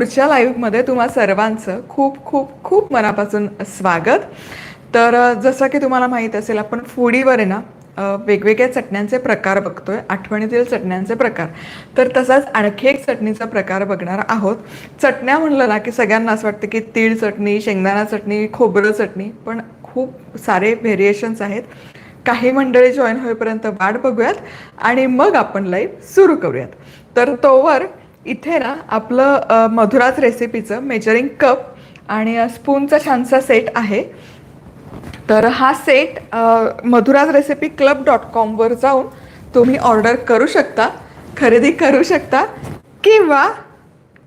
पुढच्या लाईव्हमध्ये तुम्हा सर्वांचं खूप खूप खूप मनापासून स्वागत. तर जसं की तुम्हाला माहीत असेल आपण फुडीवर आहे ना वेगवेगळ्या चटण्यांचे प्रकार बघतोय आठवणीतील चटण्यांचे प्रकार. तर तसाच आणखी एक चटणीचा प्रकार बघणार आहोत. चटण्या म्हणलं ना की सगळ्यांना असं वाटतं की तीळ चटणी शेंगदाणा चटणी खोबरं चटणी पण खूप सारे व्हेरिएशन्स आहेत. काही मंडळी जॉईन होईपर्यंत वाट बघूयात आणि मग आपण लाईव्ह सुरू करूयात. तर तोवर इथे ना आपलं मधुराज रेसिपीचं मेजरिंग कप आणि स्पूनचा छानसा सेट आहे. तर हा set Madhura's recipe club dot कॉमवर जाऊन तुम्ही ऑर्डर करू शकता खरेदी करू शकता किंवा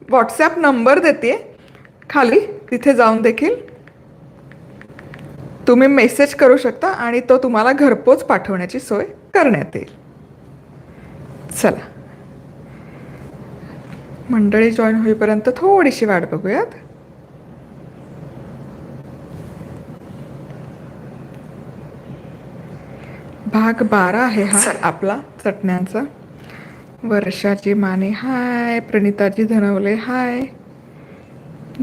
व्हॉट्सॲप नंबर देते खाली तिथे जाऊन देखील तुम्ही मेसेज करू शकता आणि तो तुम्हाला घरपोच पाठवण्याची सोय करण्यात येईल. चला. मंडळी जॉईन होईपर्यंत थोडीशी वाट बघूयात. भाग बारा आहे हा आपला चटण्यांचा. वर्षाची माने हाय. प्रणिताजी धनवले हाय.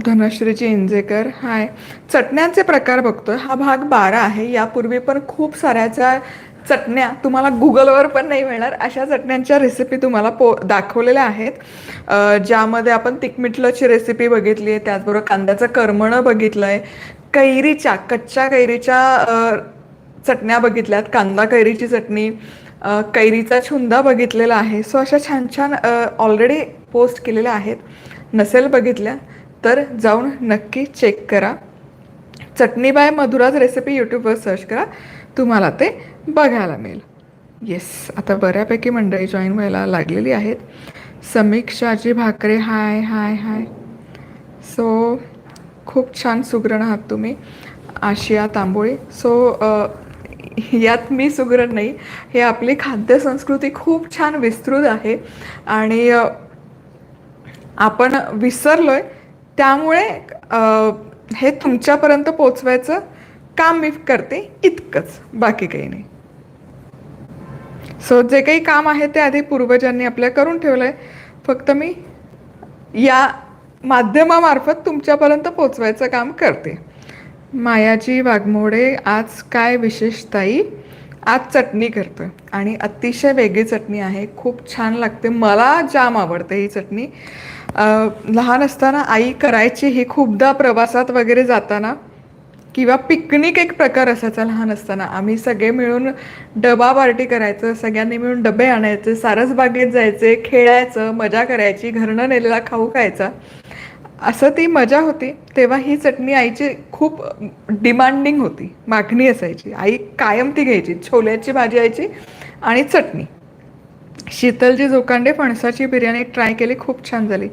धनश्रीची इंजेकर हाय. चटण्यांचे प्रकार बघतोय. हा भाग बारा आहे. यापूर्वी पण खूप साऱ्या ज्या चटण्या तुम्हाला गुगलवर पण नाही मिळणार. अशा चटण्यांच्या रेसिपी तुम्हाला पो दाखवलेल्या आहेत. ज्यामध्ये आपण तिकमिठलाची रेसिपी बघितली आहे त्याचबरोबर कांद्याचं करमणं बघितलं आहे कैरीच्या कच्च्या कैरीच्या चटण्या बघितल्यात कांदा कैरीची चटणी कैरीचा छुंदा बघितलेला आहे. सो अशा छान छान ऑलरेडी पोस्ट केलेल्या आहेत. नसेल बघितल्या तर जाऊन नक्की चेक करा. चटणी बाय मधुराज रेसिपी यूट्यूबवर सर्च करा. तुम्हाला ते बघायला मिळेल. येस आता बऱ्यापैकी मंडळी जॉईन व्हायला लागलेली आहेत. समीक्षाजी भाकरे हाय हाय हाय सो खूप छान सुगरण आहात तुम्ही. आशिया तांबोळी. सो यात मी सुगरण नाही. हे आपली खाद्यसंस्कृती खूप छान विस्तृत आहे. आणि आपण आपण आहे त्यामुळे हे तुमच्यापर्यंत पोचवायचं काम मी करते इतकंच. बाकी काही नाही. सो जे काही काम आहे ते आधी पूर्वजांनी आपल्या करून ठेवलं आहे फक्त मी या माध्यमामार्फत तुमच्यापर्यंत पोचवायचं काम करते. मायाजी वाघमोडे आज काय विशेषताई आज चटणी करतोय. आणि अतिशय वेगळी चटणी आहे. खूप छान लागते. मला जाम आवडते ही चटणी. लहान असताना आई करायची ही खूपदा प्रवासात वगैरे जाताना. किंवा पिकनिक एक प्रकार असायचा लहान असताना. आम्ही सगळे मिळून डबा पार्टी करायचं सगळ्यांनी मिळून डबे आणायचे सारसबागेत जायचे खेळायचं मजा करायची घरनं नेलेला खाऊ खायचा. असं ती मजा होती. तेव्हा ही चटणी आईची खूप डिमांडिंग होती. मागणी असायची. आई कायम ती घ्यायची. छोल्याची भाजी यायची आणि चटणी. शीतलजी जोकांडे फणसाची बिर्याणी ट्राय केली खूप छान झाली.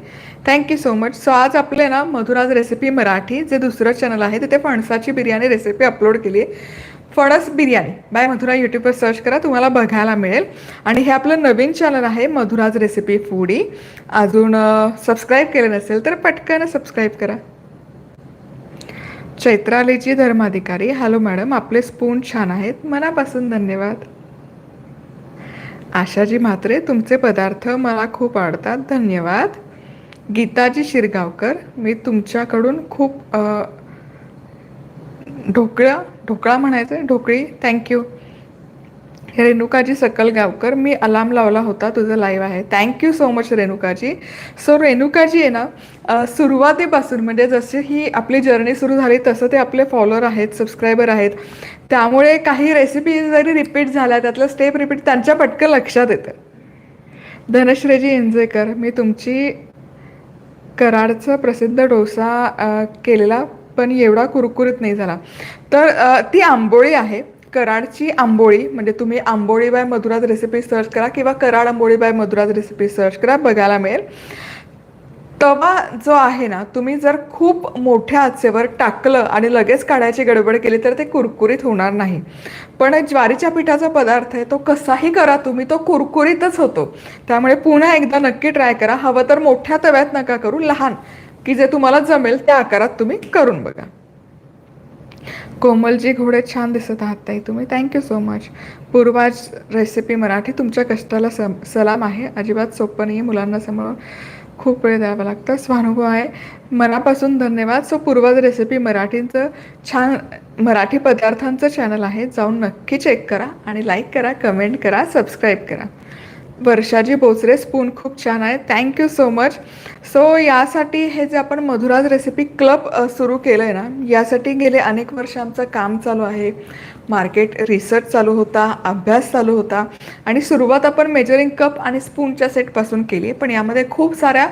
थँक्यू सो मच सो आज आपले ना मधुराज रेसिपी मराठी जे दुसरं चॅनल आहे तिथे फणसाची बिर्याणी रेसिपी अपलोड केली आहे फणस बिर्याणी. बाय मधुरा यूट्यूबवर सर्च करा तुम्हाला बघायला मिळेल. आणि हे आपलं नवीन चॅनल आहे मधुराज रेसिपी फूडी अजून सबस्क्राईब केलं नसेल तर पटकन सबस्क्राईब करा. चैत्रालीजी धर्माधिकारी. हॅलो मॅडम आपले स्पून छान आहेत. मनापासून धन्यवाद. आशाजी म्हात्रे तुमचे पदार्थ मला खूप आवडतात. धन्यवाद. गीताजी शिरगावकर मी तुमच्याकडून खूप ढोकळा ढोकळा म्हणायचं आहे ढोकळी थँक्यू रेणुकाजी सकल गावकर मी अलार्म लावला होता तुझं लाईव्ह आहे. Thank you so much Renukaji. So Renukaji आहे ना सुरुवातीपासून म्हणजे जशी ही आपली जर्नी सुरू झाली तसं ते आपले फॉलोअर आहेत सबस्क्रायबर आहेत. त्यामुळे काही रेसिपी जरी रिपीट झाल्या त्यातलं स्टेप रिपीट त्यांच्या पटकन लक्षात येतं. धनश्रीजी इंजेकर मी तुमची कराडचा प्रसिद्ध डोसा केलेला पण एवढा कुरकुरीत नाही झाला. तर ती आंबोळी आहे. कराडची आंबोळी म्हणजे तुम्ही आंबोळी बाय मधुराज रेसिपी सर्च करा किंवा कराड आंबोळी बाय मधुराज रेसिपी सर्च करा बघायला मिळेल. तवा जो आहे ना तुम्ही जर खूप मोठ्या आचेवर टाकलं आणि लगेच काढायची गडबड केली तर ते कुरकुरीत होणार नाही. पण ज्वारीच्या पिठाचा पदार्थ आहे तो कसाही करा तुम्ही तो कुरकुरीतच होतो. त्यामुळे पुन्हा एकदा नक्की ट्राय करा. हवं तर मोठ्या तव्यात नका करू लहान की जे तुम्हाला जमेल त्या आकारात तुम्ही करून बघा. कोमलजी घोडे छान दिसत आहात ताई तुम्ही. Thank you so much Purva's recipe Marathi तुमच्या कष्टाला सम सलाम आहे. अजिबात सोपं नाही आहे मुलांना समोर खूप वेळ द्यावा लागतं. स्वानुभव आहे. मनापासून धन्यवाद. सो पूर्वज रेसिपी मराठींचं छान मराठी पदार्थांचं चॅनल आहे. जाऊन नक्की चेक करा आणि लाईक करा कमेंट करा सबस्क्राईब करा. वर्षाजी बोचरे स्पून खूप छान आहे. थँक्यू सो मच सो यासाठी हे जे आपण मधुराज रेसिपी क्लब सुरू केलं आहे ना यासाठी गेले अनेक वर्ष आमचं काम चालू आहे. मार्केट रिसर्च चालू होता अभ्यास चालू होता. आणि सुरुवात आपण मेजरिंग कप आणि स्पूनच्या सेटपासून केली. पण यामध्ये खूप साऱ्या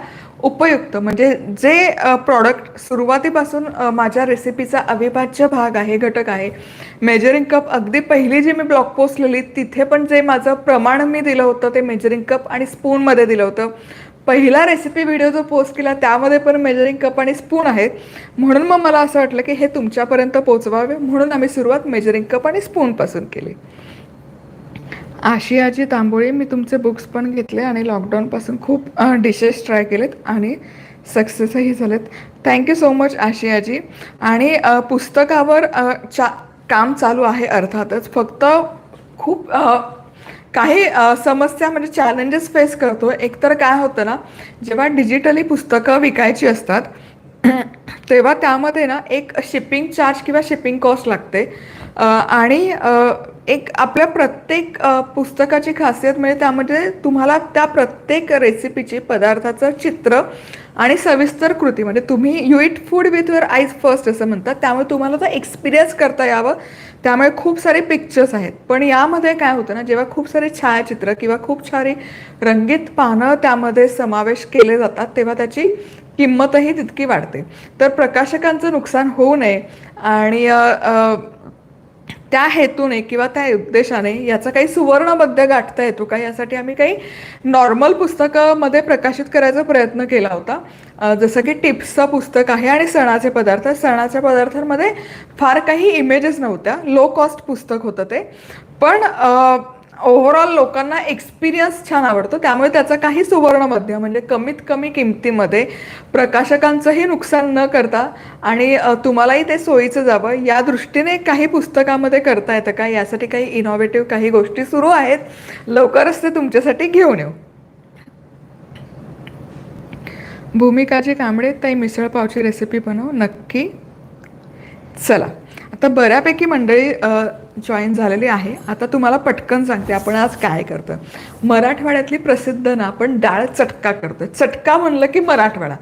उपयुक्त. म्हणजे जे प्रॉडक्ट सुरुवातीपासून माझ्या रेसिपीचा अविभाज्य भाग आहे घटक आहे मेजरिंग कप अगदी पहिली जी मी ब्लॉग पोस्ट लिहिली तिथे पण जे माझं प्रमाण मी दिलं होतं ते मेजरिंग कप आणि स्पूनमध्ये दिलं होतं. पहिला रेसिपी व्हिडिओ जो पोस्ट केला त्यामध्ये पण मेजरिंग कप आणि स्पून आहेत. म्हणून मग मला असं वाटलं की हे तुमच्यापर्यंत पोचवावे म्हणून आम्ही सुरुवात मेजरिंग कप आणि स्पूनपासून केली. आशियाची तांबोळी मी तुमचे बुक्स पण घेतले आणि लॉकडाऊनपासून खूप डिशेस ट्राय केलेत आणि सक्सेसही झालेत. थँक्यू सो मच आशियाजी. आणि पुस्तकावर चा काम चालू आहे अर्थातच. फक्त खूप काही समस्या म्हणजे चॅलेंजेस फेस करतो एकतर काय होतं ना जेव्हा डिजिटली पुस्तकं विकायची असतात तेव्हा त्यामध्ये ना एक शिपिंग चार्ज किंवा शिपिंग कॉस्ट लागते. आणि एक आपल्या प्रत्येक पुस्तकाची खासियत म्हणजे त्यामध्ये तुम्हाला त्या प्रत्येक रेसिपीची पदार्थाचं चित्र आणि सविस्तर कृती म्हणजे तुम्ही you eat food with your eyes first असं म्हणतात. त्यामुळे तुम्हाला तो एक्सपिरियन्स करता यावं. त्यामुळे खूप सारे पिक्चर्स आहेत. पण यामध्ये काय होतं ना जेव्हा खूप सारे छायाचित्र किंवा खूप सारी रंगीत पानं त्यामध्ये समावेश केले जातात तेव्हा त्याची किंमतही तितकी वाढते. तर प्रकाशकांचं नुकसान होऊ नये. आणि त्या हेतूने किंवा त्या उद्देशाने याचा काही सुवर्णबद्ध गाठता येतो का? यासाठी आम्ही काही नॉर्मल पुस्तकामध्ये प्रकाशित करायचा प्रयत्न केला होता. जसं की टिप्सचं पुस्तक आहे आणि सणाचे पदार्थ. सणाच्या पदार्थांमध्ये फार काही इमेजेस नव्हत्या. लो कॉस्ट पुस्तक होतं ते. पण ओव्हरऑल लोकांना एक्सपिरियन्स छान आवडतो. त्यामुळे त्याचा काही सुवर्णमध्य म्हणजे कमीत कमी किमतीमध्ये प्रकाशकांचंही नुकसान न करता आणि तुम्हालाही ते सोयीचं जावं या दृष्टीने काही पुस्तकामध्ये करता येतं का? यासाठी काही इनोव्हेटिव्ह काही गोष्टी सुरू आहेत. लवकरच ते तुमच्यासाठी घेऊन येऊ. भूमिकाची कांबळे ताई मिसळपावची रेसिपी बनव नक्की. चला. आता बऱ्यापैकी मंडळी जॉईन झालेली आहे. आता तुम्हाला पटकन सांगते आपण आज काय करतो मराठवाड्यातली प्रसिद्ध ना आपण डाळ चटका करतो चटका म्हणलं की मराठवाडा.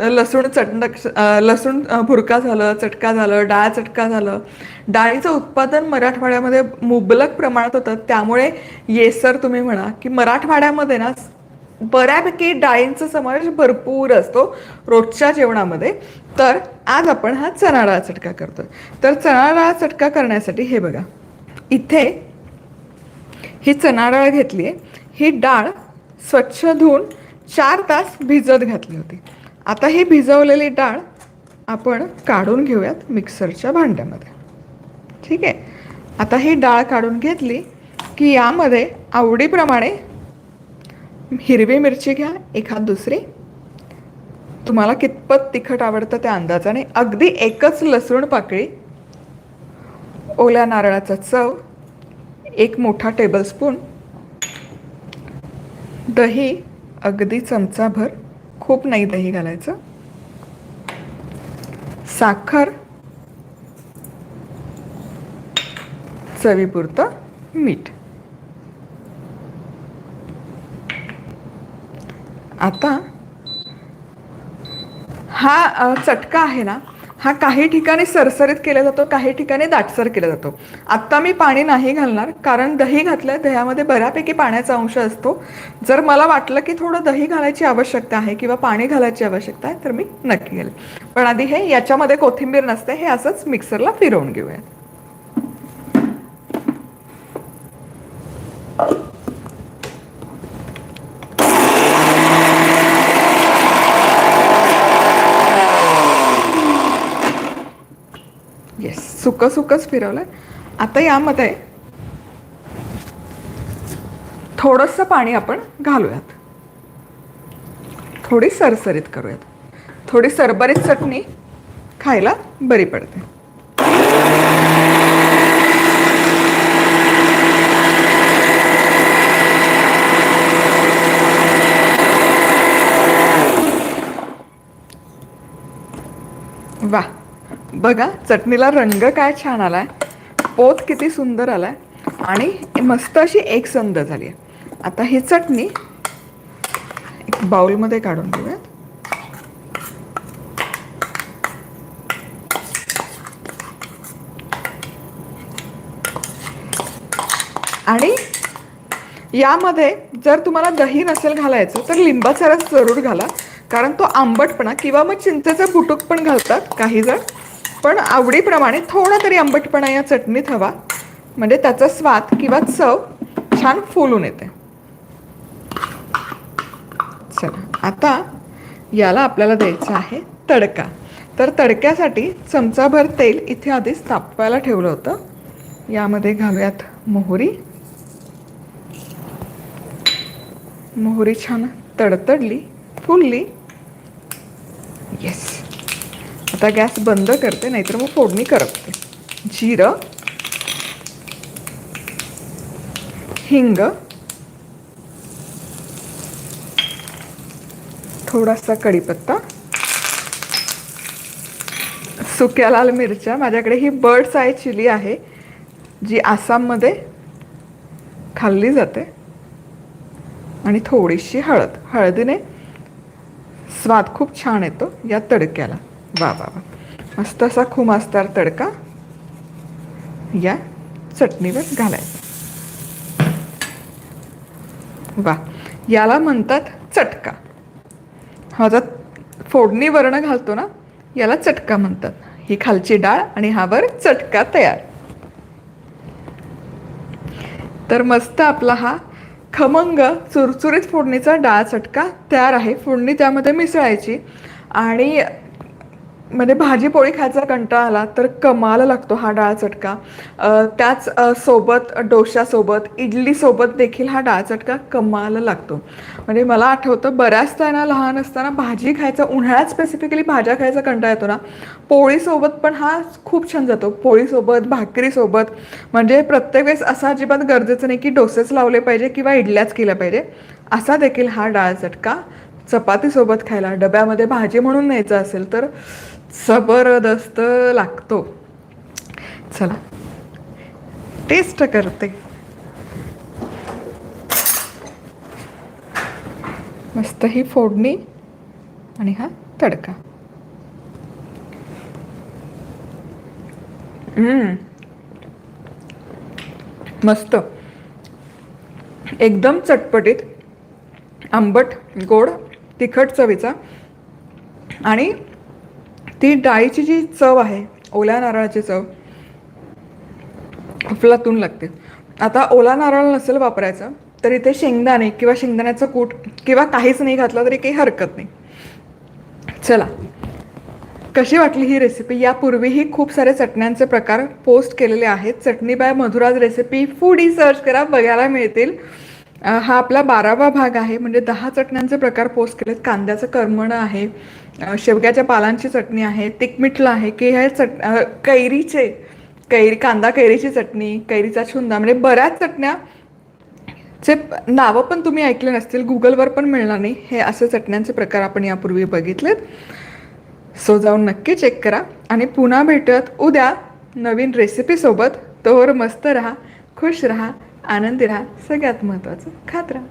लसूण चटणक लसूण भुरका झालं चटका झालं डाळ चटका झालं. डाळीचं उत्पादन मराठवाड्यामध्ये मुबलक प्रमाणात होतं. त्यामुळे येसर तुम्ही म्हणा की मराठवाड्यामध्ये ना बऱ्यापैकी डाळींचा समावेश भरपूर असतो रोजच्या जेवणामध्ये. तर आज आपण हा चणा डाळ चटका करतो तर चणा डाळ चटका करण्यासाठी हे बघा. इथे ही चणा डाळ घेतली आहे ही डाळ स्वच्छ धुवून चार तास भिजत घातली होती. आता ही भिजवलेली डाळ आपण काढून घेऊयात मिक्सरच्या भांड्यामध्ये. ठीक? आहे आता ही डाळ काढून घेतली की यामध्ये आवडीप्रमाणे हिरवी मिरची घ्या एखाद दुसरी. तुम्हाला कितपत तिखट आवडतं त्या अंदाजाने. अगदी एकच लसूण पाकळी ओल्या नारळाचा चव एक मोठा टेबलस्पून दही अगदी चमचाभर खूप नाही दही घालायचं. साखर चवीपुरतं मीठ. आता हा चटका आहे ना हा काही ठिकाणी सरसरीत केला जातो काही ठिकाणी दाटसर केला जातो. आत्ता मी पाणी नाही घालणार कारण दही घातलं दह्यामध्ये बऱ्यापैकी पाण्याचा अंश असतो. जर मला वाटलं की थोडं दही घालायची आवश्यकता आहे किंवा पाणी घालायची आवश्यकता आहे तर मी नक्की घालेल. पण आधी हे याच्यामध्ये कोथिंबीर नसते हे असंच मिक्सरला फिरवून घेऊया. सुकं सुकंच फिरवलं आहे आता यामध्ये थोडंसं पाणी आपण घालूयात. थोडी सरसरीत करूयात. थोडी सरबरीत चटणी खायला बरी पडते. वा. बघा चटणीला रंग काय छान आलाय. पोत किती सुंदर आलाय. आणि मस्त अशी एकसंध झाली आहे. आता ही चटणी एक बाउलमध्ये काढून घेऊयात. आणि यामध्ये जर तुम्हाला दही नसेल घालायचं तर लिंबाचा रस जरूर घाला. कारण तो आंबटपणा किंवा मग चिंचेचं बुटूक पण घालतात काही जण. पण आवडीप्रमाणे थोडा तरी आंबटपणा या चटणीत हवा. म्हणजे त्याचा स्वाद किंवा चव छान फुलून येते. चला आता याला आपल्याला द्यायचं आहे तडका. तर तडक्यासाठी चमचाभर तेल इथे आधीच तापवायला ठेवलं होतं. यामध्ये घालूयात मोहरी. मोहरी छान तडतडली फुलली. येस आता गॅस बंद करते नाहीतर मग फोडणी करपते जिरं हिंग थोडासा कढीपत्ता सुक्या लाल मिरच्या. माझ्याकडे ही बर्ड्स आय चिली आहे जी आसाममध्ये खाल्ली जाते. आणि थोडीशी हळद. हळदीने स्वाद खूप छान येतो या तडक्याला. वा वा वा. मस्त असा खुमासदार तडका. या चटणीवर घालायचा. वा याला म्हणतात चटका. हा जर फोडणी वर्ण घालतो ना याला चटका म्हणतात. ही खालची डाळ आणि हा वर चटका तयार. तर मस्त आपला हा खमंग चुरचुरीत फोडणीचा डाळ चटका तयार आहे. फोडणी त्यामध्ये मिसळायची. आणि म्हणजे भाजी पोळी खायचा कंटाळा आला तर कमाल लागतो हा डाळ चटका. त्याच सोबत डोश्यासोबत इडलीसोबत देखील हा डाळ चटका कमाल लागतो. म्हणजे मला आठवतं बऱ्याचदा ना लहान असताना भाजी खायचा उन्हाळ्यात स्पेसिफिकली भाज्या खायचा कंटाळा येतो ना पोळीसोबत पण हा खूप छान जातो. पोळीसोबत भाकरीसोबत म्हणजे प्रत्येक वेळेस असं अजिबात गरजेचं नाही की डोसेच लावले पाहिजे किंवा इडल्याच केल्या पाहिजे. असा देखील हा डाळ चटका चपातीसोबत खायला डब्यामध्ये भाजी म्हणून न्यायचं असेल तर जबरदस्त लागतो. चला. टेस्ट करते. मस्त ही फोडणी आणि हा तडका. मस्त. एकदम चटपटीत. आंबट गोड तिखट चवीचा आणि ती डाळीची जी चव आहे ओल्या नारळाची चव अफलातून लागते. आता ओला नारळ नसेल वापरायचं तर इथे शेंगदाणे किंवा शेंगदाण्याचं कूट किंवा काहीच नाही घातलं तरी काही हरकत नाही. चला. कशी वाटली ही रेसिपी यापूर्वीही खूप सारे चटण्यांचे प्रकार पोस्ट केलेले आहेत. Chutney by Madhura's recipe foodie search करा बघायला मिळतील. हा आपला बारावा भाग आहे. म्हणजे दहा चटण्यांचे प्रकार पोस्ट केलेत. कांद्याचं करमणं आहे. शेवग्याच्या पालांची चटणी आहे तिखमिठलं आहे की हे चट कैरीचे कैरी कांदा कैरीची चटणी कैरीचा छुंदा म्हणजे बऱ्याच चटण्या चे नावं पण तुम्ही ऐकले नसतील गुगलवर पण मिळणार नाही. हे असे चटण्यांचे प्रकार आपण यापूर्वी बघितलेत. सो जाऊन नक्की चेक करा. आणि पुन्हा भेटत उद्या नवीन रेसिपीसोबत तोवर मस्त राहा खुश राहा आनंदी राहा सगळ्यात महत्त्वाचं खात राहा.